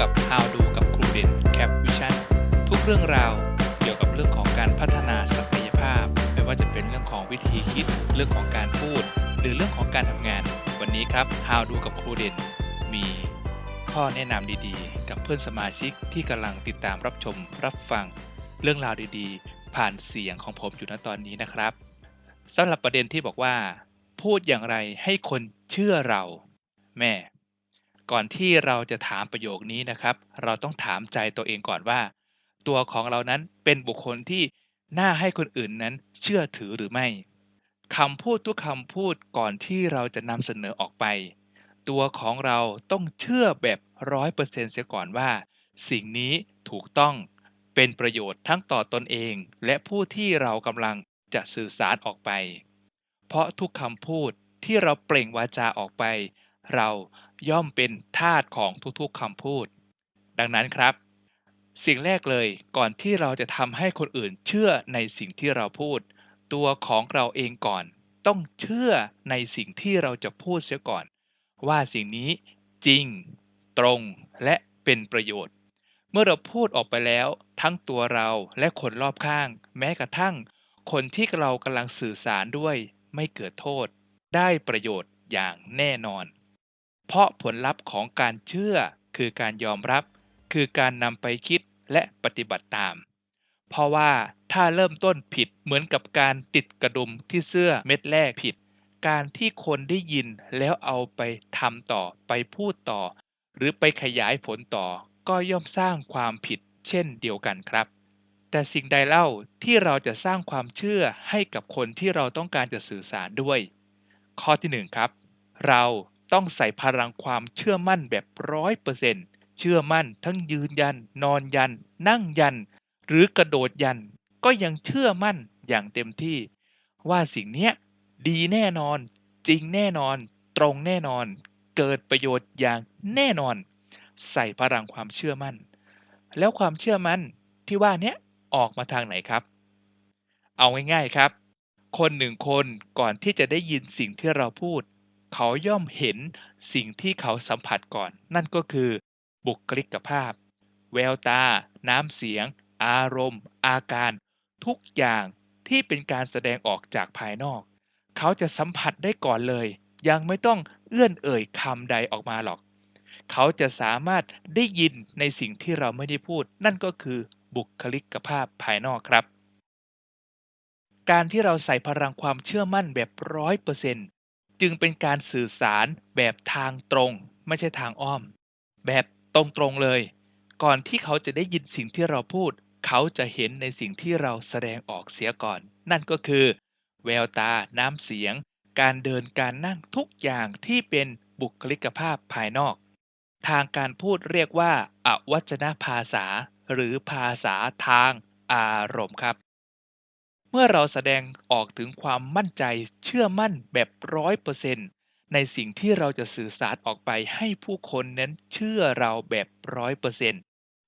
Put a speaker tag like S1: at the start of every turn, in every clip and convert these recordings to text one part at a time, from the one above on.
S1: กับ How Do กับครูเด่น Cap Vision ทุกเรื่องราวเกี่ยวกับเรื่องของการพัฒนาศักยภาพ ไม่ว่าจะเป็นเรื่องของวิธีคิด เรื่องของการพูด หรือเรื่องของการทำงาน วันนี้ครับ How Do กับครูเด่นมีข้อแนะนำดีๆ กับเพื่อนสมาชิกที่กำลังติดตามรับชมรับฟัง เรื่องราวดีๆ ผ่านเสียงของผมอยู่ณตอนนี้นะครับสำหรับประเด็นที่บอกว่า พูดอย่างไรให้คนเชื่อเรา แม่ ก่อนที่เราจะถามประโยคนี้นะครับ เราต้องถามใจตัวเองก่อนว่า ตัวของเรานั้นเป็นบุคคลที่น่าให้คนอื่นนั้นเชื่อถือหรือไม่คำพูดทุกคำพูดก่อนที่เราจะนำเสนอออกไป ตัวของเราต้องเชื่อแบบร้อยเปอร์เซ็นต์เสียก่อนว่า สิ่งนี้ถูกต้องเป็นประโยชน์ทั้งต่อตนเอง และผู้ที่เรากำลังจะสื่อสารออกไป เพราะทุกคำพูดที่เราเปล่งวาจาออกไป เรา ย่อมเป็นทาสของทุกๆคำพูด ดังนั้นครับ สิ่งแรกเลยก่อนที่เราจะทำให้คนอื่นเชื่อในสิ่งที่เราพูด ตัวของเราเองก่อน ต้องเชื่อในสิ่งที่เราจะพูดเสียก่อน ว่าสิ่งนี้จริง ตรงและเป็นประโยชน์ เมื่อเราพูดออกไปแล้ว ทั้งตัวเราและคนรอบข้าง แม้กระทั่ง คนที่เรากำลังสื่อสารด้วย ไม่เกิดโทษ ได้ประโยชน์อย่างแน่นอน เพราะผลลัพธ์ของการเชื่อคือการยอมรับ คือการนำไปคิดและปฏิบัติตาม เพราะว่าถ้าเริ่มต้นผิดเหมือนกับการติดกระดุมที่เสื้อเม็ดแรกผิด การที่คนได้ยินแล้วเอาไปทำต่อไปพูดต่อ หรือไปขยายผลต่อ ก็ย่อมสร้างความผิดเช่นเดียวกันครับ แต่สิ่งใดเล่าที่เราจะสร้างความเชื่อให้กับคนที่เราต้องการจะสื่อสารด้วย ข้อที่หนึ่งครับ เรา ต้องใส่พลังความเชื่อมั่นแบบร้อยเปอร์เซ็นต์เชื่อมั่นทั้งยืนยัน นอนยัน นั่งยัน หรือกระโดดยัน ก็ยังเชื่อมั่นอย่างเต็มที่ ว่าสิ่งนี้ดีแน่นอน จริงแน่นอน ตรงแน่นอน เกิดประโยชน์อย่างแน่นอน ใส่พลังความเชื่อมั่น แล้วความเชื่อมั่นที่ว่านี้ออกมาทางไหนครับ เอาง่ายๆครับ คนหนึ่งคนก่อนที่จะได้ยินสิ่งที่เราพูด เขาย่อมเห็นสิ่งที่เขาสัมผัสก่อน นั่นก็คือ บุคลิกภาพ แววตา น้ำเสียง อารมณ์ อาการ ทุกอย่างที่เป็นการแสดงออกจากภายนอก เขาจะสัมผัสได้ก่อนเลย ยังไม่ต้องเอื้อนเอ่ยคำใดออกมาหรอก เขาจะสามารถได้ยินในสิ่งที่เราไม่ได้พูด นั่นก็คือบุคลิกภาพภายนอกครับ การที่เราใส่พลังความเชื่อมั่นแบบร้อยเปอร์เซ็นต์ จึงเป็นการสื่อสารแบบทางตรง ไม่ใช่ทางอ้อม แบบตรงๆเลย ก่อนที่เขาจะได้ยินสิ่งที่เราพูด เขาจะเห็นในสิ่งที่เราแสดงออกเสียก่อน นั่นก็คือ แววตา น้ำเสียง การเดินการนั่งทุกอย่างที่เป็นบุคลิกภาพภายนอก ทางการพูดเรียกว่าอวัจนภาษา หรือภาษาทางอารมณ์ครับ เมื่อเราแสดงออกถึงความมั่นใจเชื่อมั่นแบบร้อยเปอร์เซ็นต์ในสิ่งที่เราจะสื่อสารออกไปให้ผู้คนนั้นเชื่อเราแบบร้อยเปอร์เซ็นต์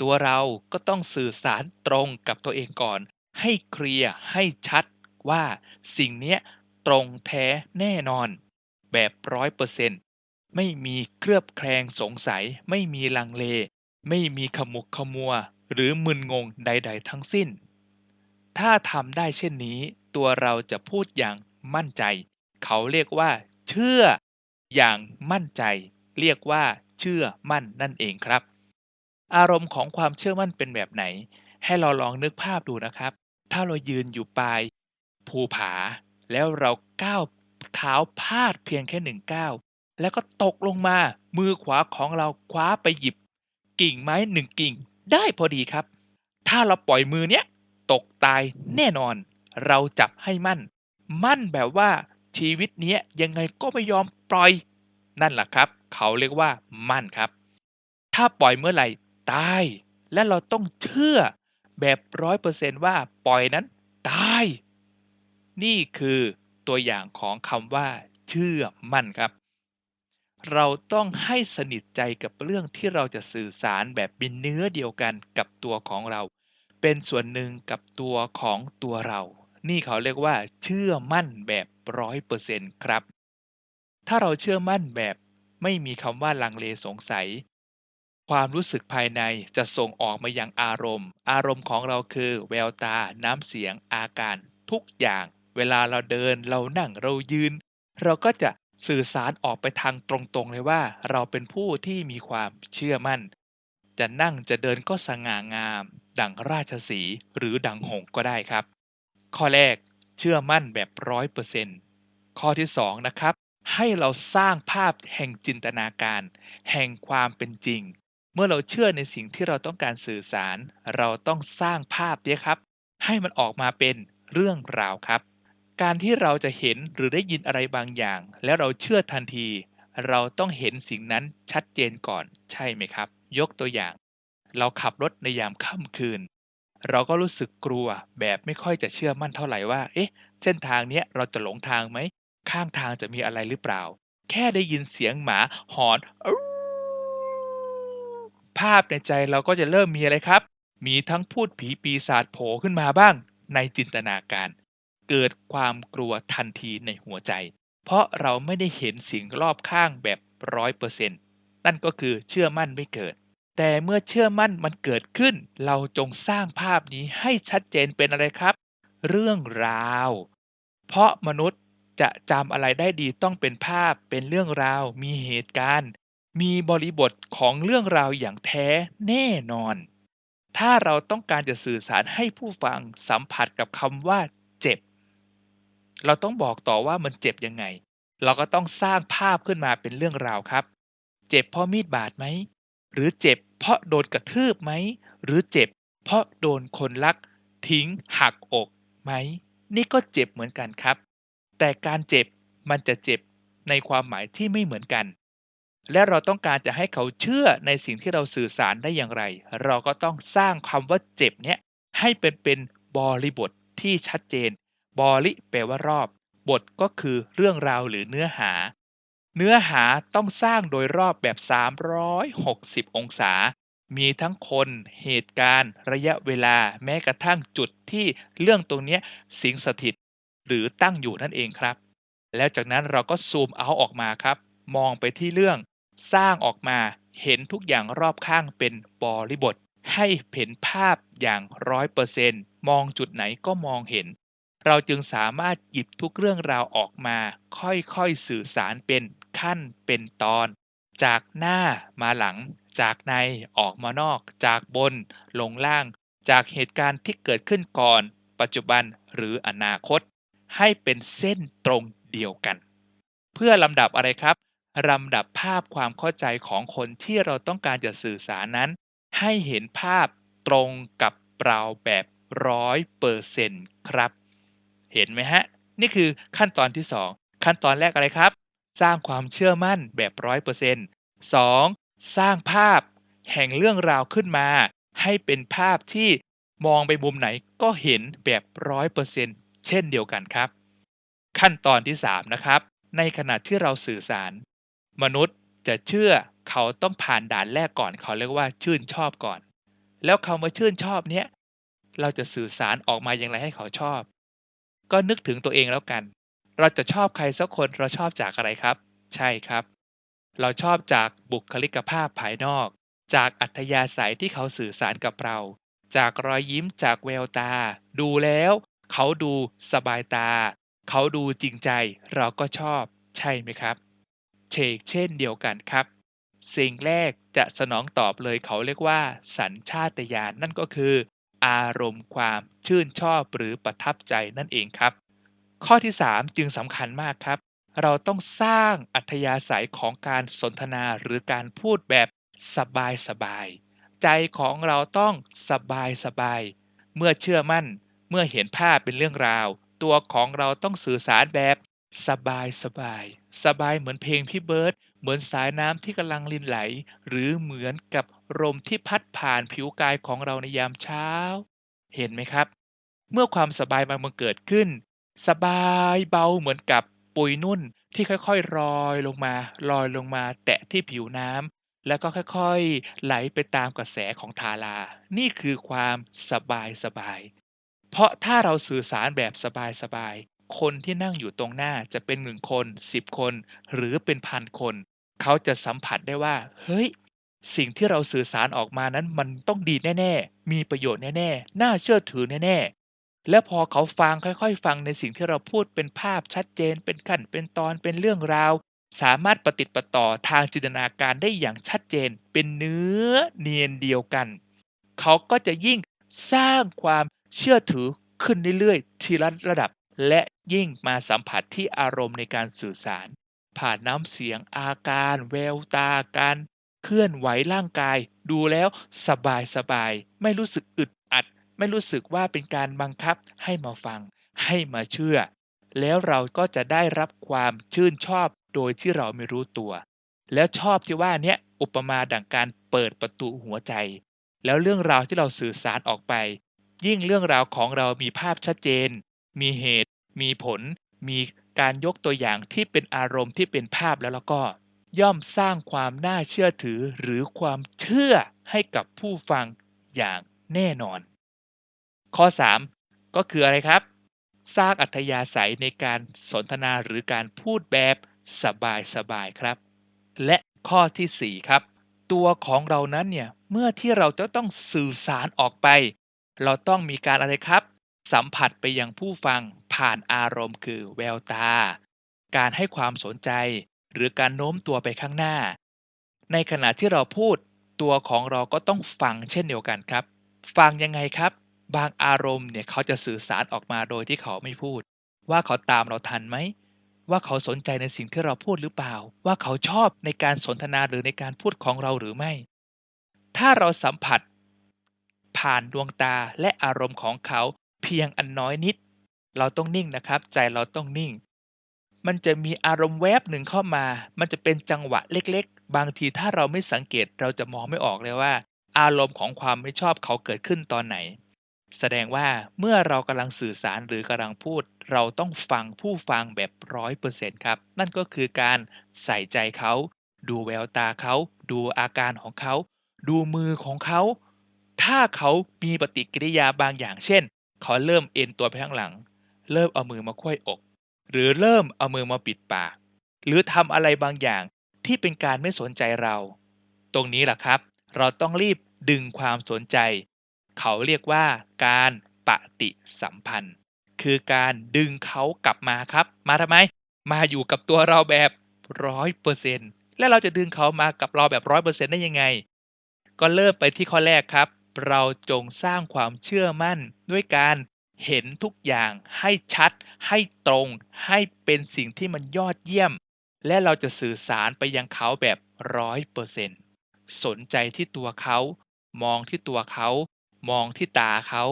S1: ตัวเราก็ต้องสื่อสารตรงกับตัวเองก่อน ให้เคลียร์ให้ชัดว่าสิ่งนี้ตรงแท้แน่นอน แบบร้อยเปอร์เซ็นต์ไม่มีเคลือบแคลงสงสัย ไม่มีลังเล ไม่มีขมุกขมัว หรือมึนงงใด ๆ ทั้งสิ้น ถ้าทำได้เช่นนี้ ตัวเราจะพูดอย่างมั่นใจ เขาเรียกว่า เชื่อ อย่างมั่นใจ เรียกว่า เชื่อมั่นนั่นเองครับ อารมณ์ของความเชื่อมั่นเป็นแบบไหน ให้เราลองนึกภาพดูนะครับ ถ้าเรายืนอยู่ปลายภูผา แล้วเราก้าวเท้าพาดเพียงแค่หนึ่งก้าวแล้วก็ตกลงมา มือขวาของเราคว้าไปหยิบ กิ่งไม้หนึ่งกิ่ง ได้พอดีครับ ถ้าเราปล่อยมือเนี้ย ตกตายแน่นอน เราจับให้มั่น มั่นแบบว่าชีวิตนี้ยยังไงก็ไม่ยอมปล่อย นั่นแหละครับ เขาเรียกว่ามั่นครับ ถ้าปล่อยเมื่อไหร่ตาย และเราต้องเชื่อแบบร้อยเปอร์เซนว่าปล่อยนั้นตาย นี่คือตัวอย่างของคำว่า เชื่อมั่นครับ เราต้องให้สนิทใจกับเรื่องที่เราจะสื่อสารแบบเป็นเนื้อเดียวกันกับตัวของเรา เป็นส่วนหนึ่งกับตัวของตัวเรา นี่เขาเรียกว่า เชื่อมั่นแบบร้อยเปอร์เซ็นครับ ถ้าเราเชื่อมั่นแบบไม่มีคำว่าลังเลสงสัย ความรู้สึกภายในจะส่งออกมายังอารมณ์ อารมณ์ของเราคือแววตา น้ำเสียง อาการ ทุกอย่าง เวลาเราเดิน เรานั่ง เรายืน เราก็จะสื่อสารออกไปทางตรงๆเลยว่า เราเป็นผู้ที่มีความเชื่อมั่น จะนั่งจะเดินก็สง่างาม ดังราชสีหรือดังหงก็ได้ครับ ข้อแรกเชื่อมั่นแบบ100%ข้อที่2นะครับ ให้เราสร้างภาพแห่งจินตนาการ แห่งความเป็นจริง เมื่อเราเชื่อในสิ่งที่เราต้องการสื่อสาร เราต้องสร้างภาพเนี้ยครับ ให้มันออกมาเป็นเรื่องราวครับ การที่เราจะเห็นหรือได้ยินอะไรบางอย่าง แล้วเราเชื่อทันที เราต้องเห็นสิ่งนั้นชัดเจนก่อนใช่ไหมครับ ยกตัวอย่าง เราขับรถในยามค่ำคืน เราก็รู้สึกกลัวแบบไม่ค่อยจะเชื่อมั่นเท่าไหร่ว่า เอ๊ะ เส้นทางเนี้ยเราจะหลงทางไหม ข้างทางจะมีอะไรหรือเปล่า แค่ได้ยินเสียงหมาหอน ภาพในใจเราก็จะเริ่มมีอะไรครับ มีทั้งพูดผีปีศาจโผล่ขึ้นมาบ้าง ในจินตนาการ เกิดความกลัวทันทีในหัวใจ เพราะเราไม่ได้เห็นสิ่งรอบข้างแบบ100%นั่นก็คือเชื่อมั่นไม่เกิด แต่เมื่อเชื่อมั่นมันเกิดขึ้น เราจงสร้างภาพนี้ให้ชัดเจนเป็นอะไรครับ เรื่องราว เพราะมนุษย์จะจำอะไรได้ดีต้องเป็นภาพเป็นเรื่องราว มีเหตุการณ์ มีบริบทของเรื่องราวอย่างแท้แน่นอน ถ้าเราต้องการจะสื่อสารให้ผู้ฟังสัมผัสกับคำว่าเจ็บ เราต้องบอกต่อว่ามันเจ็บยังไง เราก็ต้องสร้างภาพขึ้นมาเป็นเรื่องราวครับ เจ็บเพราะมีดบาดไหม หรือเจ็บเพราะโดนกระทืบไหม หรือเจ็บเพราะโดนคนรักทิ้งหักอกไหม นี่ก็เจ็บเหมือนกันครับ แต่การเจ็บมันจะเจ็บในความหมายที่ไม่เหมือนกัน และเราต้องการจะให้เขาเชื่อในสิ่งที่เราสื่อสารได้อย่างไร เราก็ต้องสร้างคำว่าเจ็บเนี้ยให้เป็นเป็นบริบทที่ชัดเจน บริแปลว่ารอบ บทก็คือเรื่องราวหรือเนื้อหา เนื้อหาต้องสร้างโดยรอบแบบ 360 องศา มีทั้งคน เหตุการณ์ ระยะเวลา แม้กระทั่งจุดที่เรื่องตรงนี้สิงสถิต หรือตั้งอยู่นั่นเองครับ แล้วจากนั้นเราก็ซูมเอาออกมาครับ มองไปที่เรื่อง สร้างออกมา เห็นทุกอย่างรอบข้างเป็นบริบท ให้เห็นภาพอย่างร้อยเปอร์เซนต์มองจุดไหนก็มองเห็น เราจึงสามารถหยิบทุกเรื่องราวออกมา ค่อยๆสื่อสารเป็น ขั้นเป็นตอน จากหน้ามาหลัง จากในออกมานอก จากบน ลงล่าง จากเหตุการณ์ที่เกิดขึ้นก่อน ปัจจุบันหรืออนาคต ให้เป็นเส้นตรงเดียวกัน เพื่อลำดับอะไรครับลำดับภาพความเข้าใจของคนที่เราต้องการจะสื่อสารนั้น ให้เห็นภาพตรงกับเราแบบร้อยเปอร์เซ็นต์ครับ เห็นไหมฮะ นี่คือขั้นตอนที่ 2 ขั้นตอนแรกอะไรครับ สร้างความเชื่อมั่นแบบร้อยเปอร์เซ็นต์สองสร้างภาพแห่งเรื่องราวขึ้นมา ให้เป็นภาพที่มองไปมุมไหนก็เห็นแบบร้อยเปอร์เซ็นต์เช่นเดียวกันครับ ขั้นตอนที่3นะครับ ในขณะที่เราสื่อสาร มนุษย์จะเชื่อเขาต้องผ่านด่านแรกก่อนเขาเรียกว่าชื่นชอบก่อน แล้วคำว่าชื่นชอบเนี้ยเราจะสื่อสารออกมาอย่างไรให้เขาชอบ ก็นึกถึงตัวเองแล้วกัน เราจะชอบใครสักคนเราชอบจากอะไรครับ ใช่ครับ เราชอบจากบุคลิกภาพภายนอก จากอัธยาศัยที่เขาสื่อสารกับเรา จากรอยยิ้มจากแววตา ดูแล้ว เขาดูสบายตา เขาดูจริงใจ เราก็ชอบ ใช่ไหมครับเชกเช่นเดียวกันครับ สิ่งแรกจะสนองตอบเลยเขาเรียกว่า สัญชาตญาณนั่นก็คือ อารมณ์ความชื่นชอบหรือประทับใจนั่นเองครับ ข้อที่ 3 จึงสำคัญมากครับ เราต้องสร้างอัธยาศัยของการสนทนาหรือการพูดแบบสบายสบายใจของเราต้องสบายสบายเมื่อเชื่อมั่น เมื่อเห็นภาพเป็นเรื่องราว ตัวของเราต้องสื่อสารแบบสบายสบายสบายเหมือนเพลงพี่เบิร์ดเหมือนสายน้ำที่กำลังลินไหล หรือเหมือนกับลมที่พัดผ่านผิวกายของเราในยามเช้า เห็นไหมครับ เมื่อความสบายมันบังเกิดขึ้น สบายเบาเหมือนกับปุยนุ่นที่ค่อยๆลอยลงมาลอยลงมาแตะที่ผิวน้ำแล้วก็ค่อยๆ ไหลไปตามกระแสของทารา นี่คือความสบายสบาย เพราะถ้าเราสื่อสารแบบสบายสบายคนที่นั่งอยู่ตรงหน้าจะเป็นหนึ่งคนสิบคน หรือเป็นพันคน เขาจะสัมผัสได้ว่า เฮ้ย สิ่งที่เราสื่อสารออกมานั้นมันต้องดีแน่ ๆ มีประโยชน์แน่ ๆ น่าเชื่อถือแน่ๆ และพอเขาฟังค่อยๆ ฟังในสิ่งที่เราพูดเป็นภาพชัดเจน เป็นขั้นเป็นตอนเป็นเรื่องราว สามารถประติดประต่อทางจินตนาการได้อย่างชัดเจน เป็นเนื้อเนียนเดียวกัน เขาก็จะยิ่งสร้างความเชื่อถือขึ้นเรื่อยๆ ทีละระดับ และยิ่งมาสัมผัสที่อารมณ์ในการสื่อสาร ผ่านน้ำเสียงอาการ แววตาการเคลื่อนไหวร่างกาย ดูแล้วสบายๆไม่รู้สึกอึด ไม่รู้สึกว่าเป็นการบังคับให้มาฟัง ให้มาเชื่อ แล้วเราก็จะได้รับความชื่นชอบโดยที่เราไม่รู้ตัว แล้วชอบที่ว่าเนี้ยอุปมาดังการเปิดประตูหัวใจ แล้วเรื่องราวที่เราสื่อสารออกไป ยิ่งเรื่องราวของเรามีภาพชัดเจน มีเหตุ มีผล มีการยกตัวอย่างที่เป็นอารมณ์ที่เป็นภาพแล้วแล้วก็ ย่อมสร้างความน่าเชื่อถือหรือความเชื่อให้กับผู้ฟังอย่างแน่นอน ข้อ 3 ก็คืออะไรครับ สร้างอัธยาศัยในการสนทนาหรือการพูดแบบสบายๆครับ และข้อทีสี่ 4 ครับ ตัวของเรานั้นเนี่ยเมื่อที่เราจะต้องสื่อสารออกไป เราต้องมีการอะไรครับ สัมผัสไปยังผู้ฟังผ่านอารมณ์คือแววตา การให้ความสนใจ หรือการโน้มตัวไปข้างหน้า ในขณะที่เราพูดตัวของเราก็ต้องฟังเช่นเดียวกันครับ ฟังยังไงครับ บางอารมณ์เนี่ยเขาจะสื่อสารออกมาโดยที่เขาไม่พูด ว่าเขาตามเราทันไหม ว่าเขาสนใจในสิ่งที่เราพูดหรือเปล่า ว่าเขาชอบในการสนทนาหรือในการพูดของเราหรือไม่ ถ้าเราสัมผัส ผ่านดวงตาและอารมณ์ของเขาเพียงอันน้อยนิด เราต้องนิ่งนะครับ ใจเราต้องนิ่ง มันจะมีอารมณ์แวบหนึ่งเข้ามา มันจะเป็นจังหวะเล็ก ๆ บางทีถ้าเราไม่สังเกตเราจะมองไม่ออกเลยว่า อารมณ์ของความไม่ชอบเขาเกิดขึ้นตอนไหน แสดงว่าเมื่อเรากำลังสื่อสารหรือกำลังพูด เราต้องฟังผู้ฟังแบบ100%ครับ นั่นก็คือการใส่ใจเขา ดูแววตาเขา ดูอาการของเขา ดูมือของเขา ถ้าเขามีปฏิกิริยาบางอย่าง เช่น เขาเริ่มเอ็นตัวไปข้างหลัง เริ่มเอามือมาไขว้อก หรือเริ่มเอามือมาปิดปาก หรือทำอะไรบางอย่างที่เป็นการไม่สนใจเรา ตรงนี้แหละครับ เราต้องรีบดึงความสนใจ เขาเรียกว่าการปฏิสัมพันธ์ คือการดึงเขากลับมาครับ มาทำไม มาอยู่กับตัวเราแบบ100%และเราจะดึงเขามากับเราแบบ100%ได้ยังไง ก็เริ่มไปที่ข้อแรกครับ เราจงสร้างความเชื่อมั่นด้วยการเห็นทุกอย่างให้ชัด ให้ตรง ให้เป็นสิ่งที่มันยอดเยี่ยม และเราจะสื่อสารไปยังเขาแบบ100%สนใจที่ตัวเขา มองที่ตัวเขา มองที่ตาเขา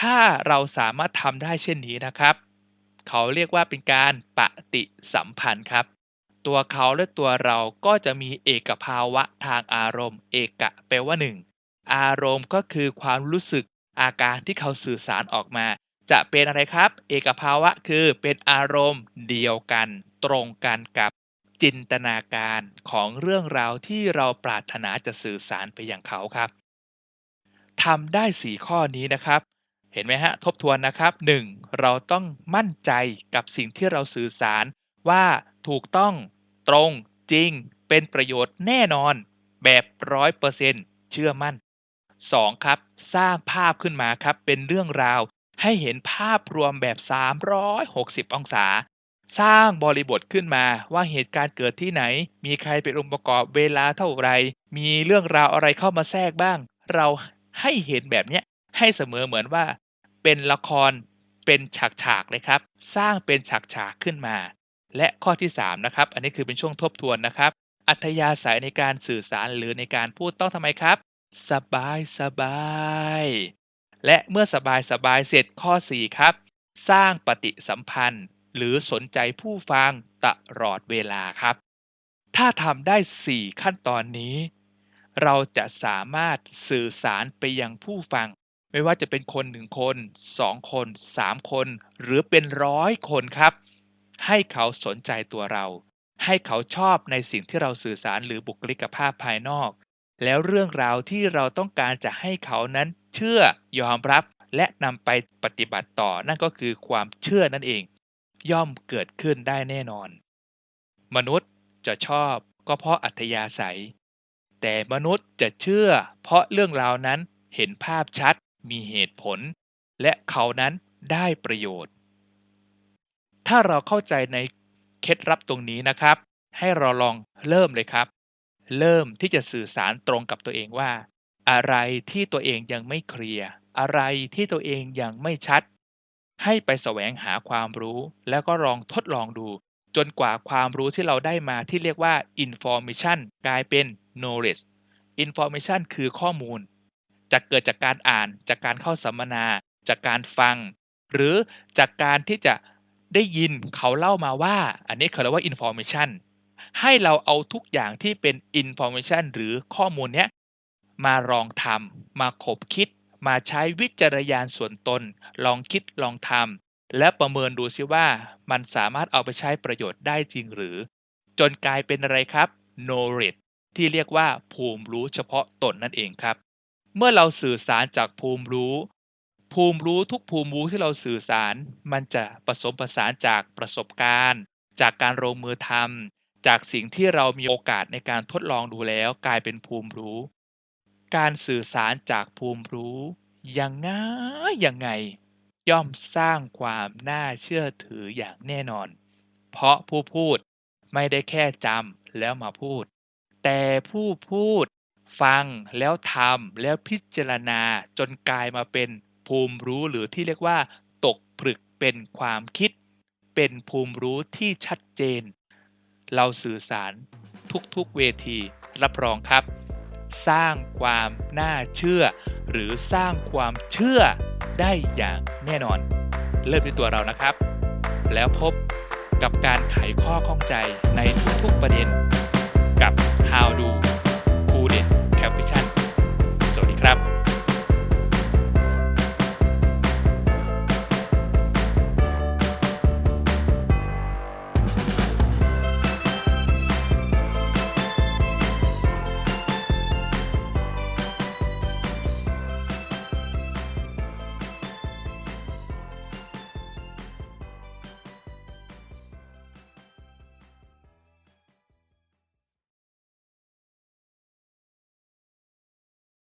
S1: ถ้าเราสามารถทำได้เช่นนี้นะครับ เขาเรียกว่าเป็นการปฏิสัมพันธ์ครับ ตัวเขาและตัวเราก็จะมีเอกภาวะทางอารมณ์ เอกะแปลว่า1อารมณ์ก็คือความรู้สึกอาการที่เขาสื่อสารออกมา จะเป็นอะไรครับ เอกภาวะคือเป็นอารมณ์เดียวกัน ตรงกันกับจินตนาการของเรื่องราวที่เราปรารถนาจะสื่อสารไปอยังเขาครับ ทำได้ 4 ข้อนี้นะครับ เห็นไหมฮะ ทบทวนนะครับ 1. เราต้องมั่นใจกับสิ่งที่เราสื่อสาร ว่าถูกต้องตรงจริง เป็นประโยชน์แน่นอน แบบ100%เชื่อมั่น 2. ครับ สร้างภาพขึ้นมาครับ เป็นเรื่องราว ให้เห็นภาพรวมแบบ 360 องศา สร้างบริบทขึ้นมาว่าเหตุการณ์เกิดที่ไหน มีใครเป็นองค์ประกอบเวลาเท่าไร มีเรื่องราวอะไรเข้ามาแทรกบ้าง เรา ให้เห็นแบบเนี้ยให้เสมอเหมือนว่า เป็นละครเป็นฉากๆเลยครับ สร้างเป็นฉากๆขึ้นมา และข้อที่3นะครับอันนี้คือเป็นช่วงทบทวนนะครับ อัธยาศัยในการสื่อสารหรือในการพูดต้องทำไมครับ สบายๆและเมื่อสบายๆเสร็จข้อ 4 ครับ สร้างปฏิสัมพันธ์ หรือสนใจผู้ฟังตลอดเวลาครับ ถ้าทำได้ 4 ขั้นตอนนี้ เราจะสามารถสื่อสารไปยังผู้ฟัง ไม่ว่าจะเป็นคน1คน2คน3คน หรือเป็น100คนครับ ให้เขาสนใจตัวเรา ให้เขาชอบในสิ่งที่เราสื่อสารหรือบุคลิกภาพภายนอก แล้วเรื่องราวที่เราต้องการจะให้เขานั้นเชื่อยอมรับและนำไปปฏิบัติต่อนั่นก็คือความเชื่อนั่นเอง ย่อมเกิดขึ้นได้แน่นอน มนุษย์จะชอบก็เพราะอัธยาศัย แต่มนุษย์จะเชื่อ เพราะเรื่องราวนั้นเห็นภาพชัด มีเหตุผล และเขานั้นได้ประโยชน์ ถ้าเราเข้าใจในเคล็ดลับตรงนี้นะครับ ให้เราลองเริ่มเลยครับ เริ่มที่จะสื่อสารตรงกับตัวเองว่า อะไรที่ตัวเองยังไม่เคลียร์อะไรที่ตัวเองยังไม่ชัด ให้ไปแสวงหาความรู้ แล้วก็ลองทดลองดู จนกว่าความรู้ที่เราได้มาที่เรียกว่า information กลายเป็น knowledge information คือข้อมูล จะเกิดจากการอ่าน จากการเข้าสัมมนา จากการฟัง หรือจากการที่จะได้ยินเขาเล่ามาว่า อันนี้เขาเรียกว่า information ให้เราเอาทุกอย่างที่เป็น information หรือข้อมูลเนี้ยมาลองทำมาขบคิด มาใช้วิจารณญาณส่วนตน ลองคิดลองทำและประเมินดูซิว่ามันสามารถเอาไปใช้ประโยชน์ได้จริงหรือ จนกลายเป็นอะไรครับ knowledge ที่เรียกว่าภูมิรู้เฉพาะตนนั่นเองครับ เมื่อเราสื่อสารจากภูมิรู้ ภูมิรู้ทุกภูมิรู้ที่เราสื่อสาร มันจะผสมผสานจากประสบการณ์ จากการลงมือทำจากสิ่งที่เรามีโอกาสในการทดลองดูแล้วกลายเป็นภูมิรู้ การสื่อสารจากภูมิรู้ยังไงยังไง ย่อมสร้างความน่าเชื่อถืออย่างแน่นอน เพราะผู้พูดไม่ได้แค่จำแล้วมาพูด แต่ผู้พูดฟังแล้วทำแล้วพิจารณาจนกลายมาเป็นภูมิรู้หรือที่เรียกว่า ตกผลึกเป็นความคิด เป็นภูมิรู้ที่ชัดเจน เราสื่อสารทุกๆเวทีรับรองครับ สร้างความน่าเชื่อ หรือสร้างความเชื่อได้อย่างแน่นอน เริ่มที่ตัวเรานะครับ แล้วพบกับการไขข้อข้องใจในทุกๆประเด็นกับ How Do